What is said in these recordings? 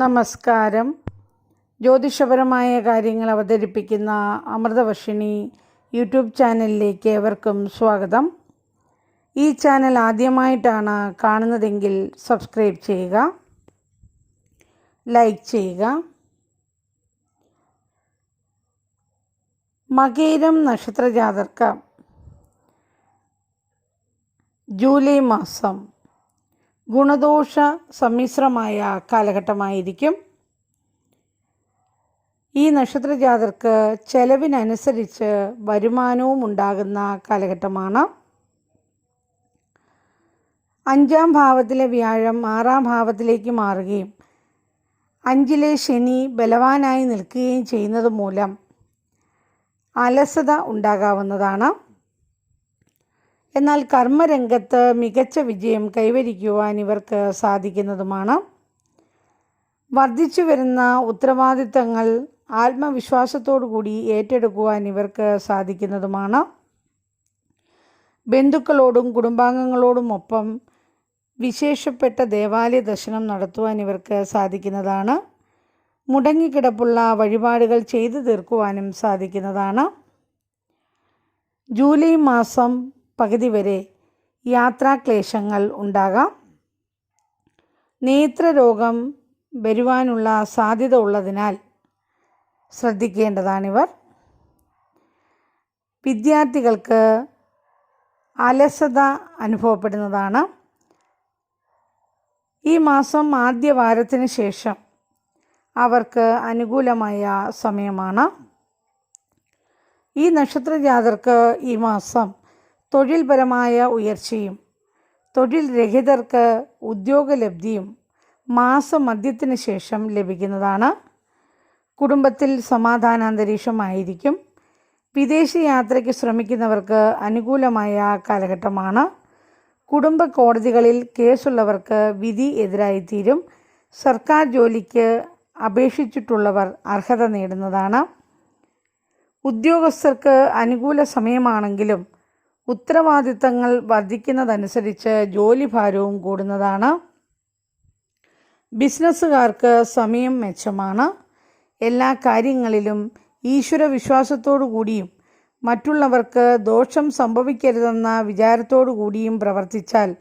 നമസ്കാരം. ജ്യോതിഷപരമായ കാര്യങ്ങൾ അവതരിപ്പിക്കുന്ന അമൃതവർഷിണി യൂട്യൂബ് ചാനലിലേക്ക് ഏവർക്കും സ്വാഗതം. ഈ ചാനൽ ആദ്യമായിട്ടാണ് കാണുന്നതെങ്കിൽ സബ്സ്ക്രൈബ് ചെയ്യുക ലൈക്ക് ചെയ്യുക. മകേരം നക്ഷത്രജാതർക്ക് ജൂലൈ മാസം ഗുണദോഷ സമ്മിശ്രമായ കാലഘട്ടമായിരിക്കും. ഈ നക്ഷത്ര ജാതർക്ക് ചെലവിനനുസരിച്ച് വരുമാനവും ഉണ്ടാകുന്ന കാലഘട്ടമാണ്. അഞ്ചാം ഭാവത്തിലെ വ്യാഴം ആറാം ഭാവത്തിലേക്ക് മാറുകയും അഞ്ചിലെ ശനി ബലവാനായി നിൽക്കുകയും ചെയ്യുന്നത് മൂലം അലസത ഉണ്ടാകാവുന്നതാണ്. എന്നാൽ കർമ്മരംഗത്ത് മികച്ച വിജയം കൈവരിക്കുവാൻ ഇവർക്ക് സാധിക്കുന്നതുമാണ്. വർദ്ധിച്ചു വരുന്ന ഉത്തരവാദിത്തങ്ങൾ ആത്മവിശ്വാസത്തോടു കൂടി ഏറ്റെടുക്കുവാൻ ഇവർക്ക് സാധിക്കുന്നതുമാണ്. ബന്ധുക്കളോടും കുടുംബാംഗങ്ങളോടുമൊപ്പം വിശേഷപ്പെട്ട ദേവാലയ ദർശനം നടത്തുവാൻ ഇവർക്ക് സാധിക്കുന്നതാണ്. മുടങ്ങിക്കിടപ്പുള്ള വഴിപാടുകൾ ചെയ്തു തീർക്കുവാനും സാധിക്കുന്നതാണ്. ജൂലൈ മാസം പകുതി വരെ യാത്രാക്ലേശങ്ങൾ ഉണ്ടാകാം. നേത്രരോഗം വരുവാനുള്ള സാധ്യത ഉള്ളതിനാൽ ശ്രദ്ധിക്കേണ്ടതാണിവർ. വിദ്യാർത്ഥികൾക്ക് അലസത അനുഭവപ്പെടുന്നതാണ്. ഈ മാസം ആദ്യ വാരത്തിന് ശേഷം അവർക്ക് അനുകൂലമായ സമയമാണ്. ഈ നക്ഷത്ര ജാതർക്ക് ഈ മാസം തൊഴിൽപരമായ ഉയർച്ചയും തൊഴിൽ രഹിതർക്ക് ഉദ്യോഗലബ്ധിയും മാസമധ്യത്തിന് ശേഷം ലഭിക്കുന്നതാണ്. കുടുംബത്തിൽ സമാധാനാന്തരീക്ഷമായിരിക്കും. വിദേശ യാത്രയ്ക്ക് ശ്രമിക്കുന്നവർക്ക് അനുകൂലമായ കാലഘട്ടമാണ്. കുടുംബ കോടതികളിൽ കേസുള്ളവർക്ക് വിധി എതിരായിത്തീരും. സർക്കാർ ജോലിക്ക് അപേക്ഷിച്ചിട്ടുള്ളവർ അർഹത നേടുന്നതാണ്. ഉദ്യോഗസ്ഥർക്ക് അനുകൂല സമയമാണെങ്കിലും ഉത്തരവാദിത്തങ്ങൾ വർദ്ധിക്കുന്നതനുസരിച്ച് ജോലിഭാരവും കൂടുന്നതാണ്. ബിസിനസ്സുകാർക്ക് സമയം മെച്ചമാണ്. എല്ലാ കാര്യങ്ങളിലും ഈശ്വര വിശ്വാസത്തോടു കൂടിയും മറ്റുള്ളവർക്ക് ദോഷം സംഭവിക്കരുതെന്ന വിചാരത്തോടു കൂടിയും പ്രവർത്തിച്ചാൽ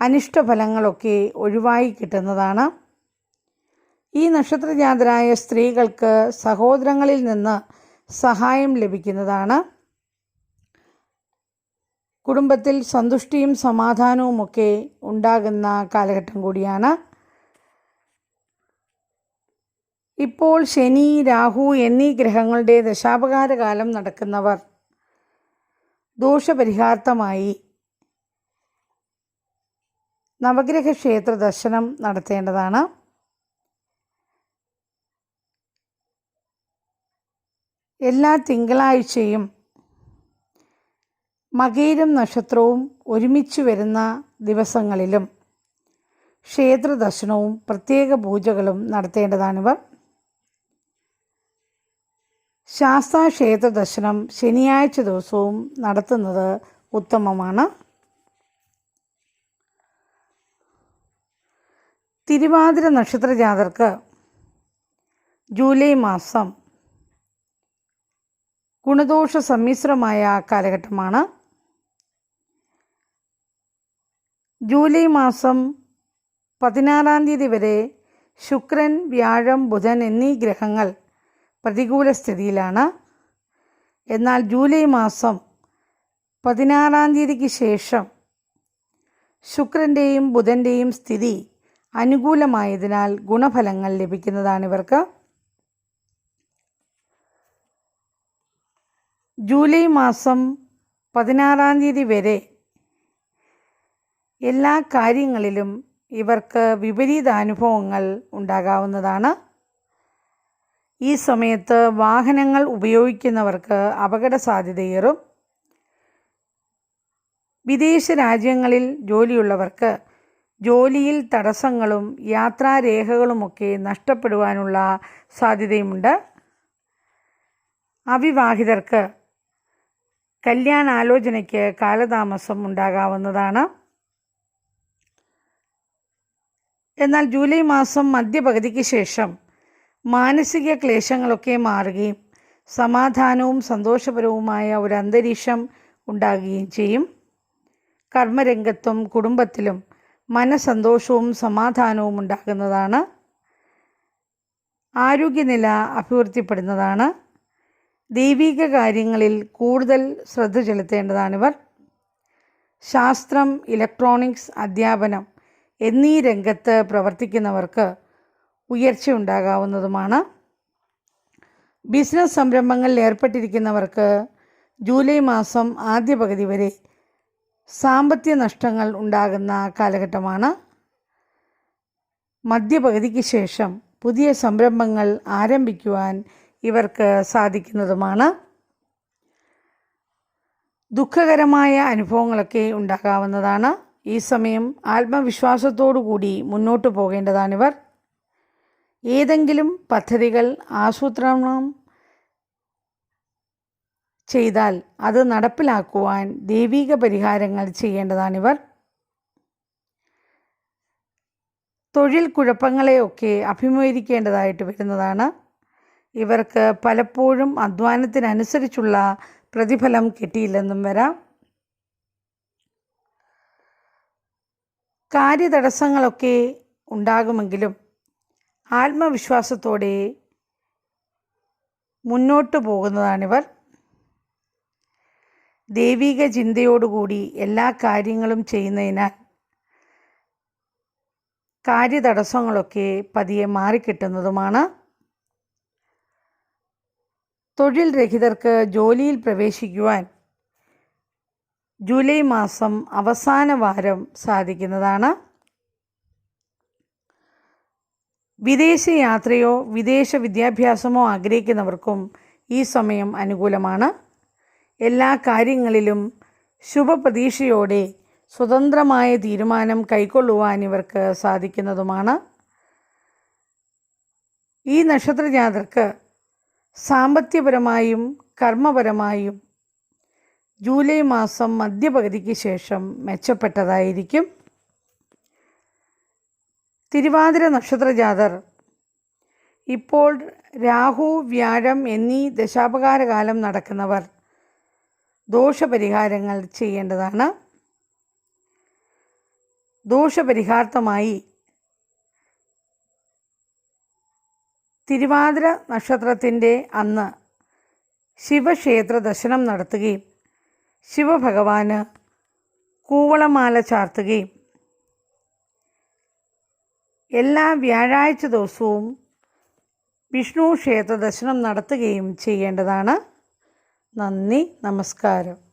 അനിഷ്ടഫലങ്ങളൊക്കെ ഒഴിവായി കിട്ടുന്നതാണ്. ഈ നക്ഷത്രജാതരായ സ്ത്രീകൾക്ക് സഹോദരങ്ങളിൽ നിന്ന് സഹായം ലഭിക്കുന്നതാണ്. കുടുംബത്തിൽ സന്തുഷ്ടിയും സമാധാനവുമൊക്കെ ഉണ്ടാകുന്ന കാലഘട്ടം കൂടിയാണ്. ഇപ്പോൾ ശനി രാഹു എന്നീ ഗ്രഹങ്ങളുടെ ദശാപകാര കാലം നടക്കുന്നവർ ദോഷപരിഹാർത്ഥമായി നവഗ്രഹ ക്ഷേത്ര ദർശനം നടത്തേണ്ടതാണ്. എല്ലാ തിങ്കളാഴ്ചയും മകീരം നക്ഷത്രവും ഒരുമിച്ച് വരുന്ന ദിവസങ്ങളിലും ക്ഷേത്രദർശനവും പ്രത്യേക പൂജകളും നടത്തേണ്ടതാണിവർ. ശാസ്താ ക്ഷേത്ര ദർശനം ശനിയാഴ്ച ദിവസവും നടത്തുന്നത് ഉത്തമമാണ്. തിരുവാതിര നക്ഷത്ര ജാതർക്ക് ജൂലൈ മാസം ഗുണദോഷ സമ്മിശ്രമായ കാലഘട്ടമാണ്. ജൂലൈ മാസം പതിനാറാം തീയതി വരെ ശുക്രൻ വ്യാഴം ബുധൻ എന്നീ ഗ്രഹങ്ങൾ പ്രതികൂല സ്ഥിതിയിലാണ്. എന്നാൽ ജൂലൈ മാസം പതിനാറാം തീയതിക്ക് ശേഷം ശുക്രന്റെയും ബുധന്റെയും സ്ഥിതി അനുകൂലമായതിനാൽ ഗുണഫലങ്ങൾ ലഭിക്കുന്നതാണ് ഇവർക്ക്. ജൂലൈ മാസം പതിനാറാം തീയതി വരെ എല്ലാ കാര്യങ്ങളിലും ഇവർക്ക് വിപരീത അനുഭവങ്ങൾ ഉണ്ടാകാവുന്നതാണ്. ഈ സമയത്ത് വാഹനങ്ങൾ ഉപയോഗിക്കുന്നവർക്ക് അപകട സാധ്യതയേറും വിദേശ രാജ്യങ്ങളിൽ ജോലിയുള്ളവർക്ക് ജോലിയിൽ തടസ്സങ്ങളും യാത്രാരേഖകളുമൊക്കെ നഷ്ടപ്പെടുവാനുള്ള സാധ്യതയുമുണ്ട്. അവിവാഹിതർക്ക് കല്യാണാലോചനയ്ക്ക് കാലതാമസം ഉണ്ടാകാവുന്നതാണ്. എന്നാൽ ജൂലൈ മാസം മധ്യപകുതിക്ക് ശേഷം മാനസിക ക്ലേശങ്ങളൊക്കെ മാറുകയും സമാധാനവും സന്തോഷപരവുമായ ഒരു അന്തരീക്ഷം ഉണ്ടാകുകയും ചെയ്യും. കർമ്മരംഗത്തും കുടുംബത്തിലും മനസന്തോഷവും സമാധാനവും ഉണ്ടാകുന്നതാണ്. ആരോഗ്യനില അഭിവൃദ്ധിപ്പെടുന്നതാണ്. ദൈവിക കാര്യങ്ങളിൽ കൂടുതൽ ശ്രദ്ധ ചെലുത്തേണ്ടതാണിവർ ശാസ്ത്രം ഇലക്ട്രോണിക്സ് അധ്യാപനം എന്നീ രംഗത്ത് പ്രവർത്തിക്കുന്നവർക്ക് ഉയർച്ച ഉണ്ടാകാവുന്നതുമാണ്. ബിസിനസ് സംരംഭങ്ങളിൽ ഏർപ്പെട്ടിരിക്കുന്നവർക്ക് ജൂലൈ മാസം ആദ്യ പകുതി വരെ സാമ്പത്തിക നഷ്ടങ്ങൾ ഉണ്ടാകുന്ന കാലഘട്ടമാണ്. മധ്യപകുതിക്ക് ശേഷം പുതിയ സംരംഭങ്ങൾ ആരംഭിക്കുവാൻ ഇവർക്ക് സാധിക്കുന്നതുമാണ്. ദുഃഖകരമായ അനുഭവങ്ങളൊക്കെ ഉണ്ടാകാവുന്നതാണ്. ഈ സമയം ആത്മവിശ്വാസത്തോടു കൂടി മുന്നോട്ട് പോകേണ്ടതാണിവർ. ഏതെങ്കിലും പദ്ധതികൾ ആസൂത്രണം ചെയ്താൽ അത് നടപ്പിലാക്കുവാൻ ദൈവിക പരിഹാരങ്ങൾ ചെയ്യേണ്ടതാണിവർ. തൊഴിൽ കുഴപ്പങ്ങളെയൊക്കെ അഭിമുഖീകരിക്കേണ്ടതായിട്ട് വരുന്നതാണ്. ഇവർക്ക് പലപ്പോഴും അധ്വാനത്തിനനുസരിച്ചുള്ള പ്രതിഫലം കിട്ടിയില്ലെന്നും വരാം. കാര്യതടസ്സങ്ങളൊക്കെ ഉണ്ടാകുമെങ്കിലും ആത്മവിശ്വാസത്തോടെ മുന്നോട്ട് പോകുന്നതാണിവർ. ദൈവിക ചിന്തയോടുകൂടി എല്ലാ കാര്യങ്ങളും ചെയ്യുന്നതിനാൽ കാര്യതടസ്സങ്ങളൊക്കെ പതിയെ മാറിക്കിട്ടുന്നതുമാണ്. തൊഴിൽ രഹിതർക്ക് ജോലിയിൽ പ്രവേശിക്കുവാൻ ജൂലൈ മാസം അവസാന വാരം സാധിക്കുന്നതാണ്. വിദേശ യാത്രയോ വിദേശ വിദ്യാഭ്യാസമോ ആഗ്രഹിക്കുന്നവർക്കും ഈ സമയം അനുകൂലമാണ്. എല്ലാ കാര്യങ്ങളിലും ശുഭപ്രതീക്ഷയോടെ സ്വതന്ത്രമായ തീരുമാനം കൈക്കൊള്ളുവാൻ ഇവർക്ക് സാധിക്കുന്നതുമാണ്. ഈ നക്ഷത്രജാതർക്ക് സാമ്പത്തികപരമായും കർമ്മപരമായും ജൂലൈ മാസം മധ്യപകുതിക്ക് ശേഷം മെച്ചപ്പെട്ടതായിരിക്കും. തിരുവാതിര നക്ഷത്ര നക്ഷത്രജാതർ ഇപ്പോൾ രാഹു വ്യാഴം എന്നീ ദശാപകാരകാലം നടക്കുന്നവർ ദോഷപരിഹാരങ്ങൾ ചെയ്യേണ്ടതാണ്. ദോഷപരിഹാർത്ഥമായി തിരുവാതിര നക്ഷത്രത്തിന്റെ അന്ന് ശിവക്ഷേത്ര ദർശനം നടത്തുകയും ശിവഭഗവാന് കൂവളമാല ചാർത്തുകയും എല്ലാ വ്യാഴാഴ്ച ദിവസവും വിഷ്ണു ക്ഷേത്ര ദർശനം നടത്തുകയും ചെയ്യേണ്ടതാണ്. നന്ദി നമസ്കാരം.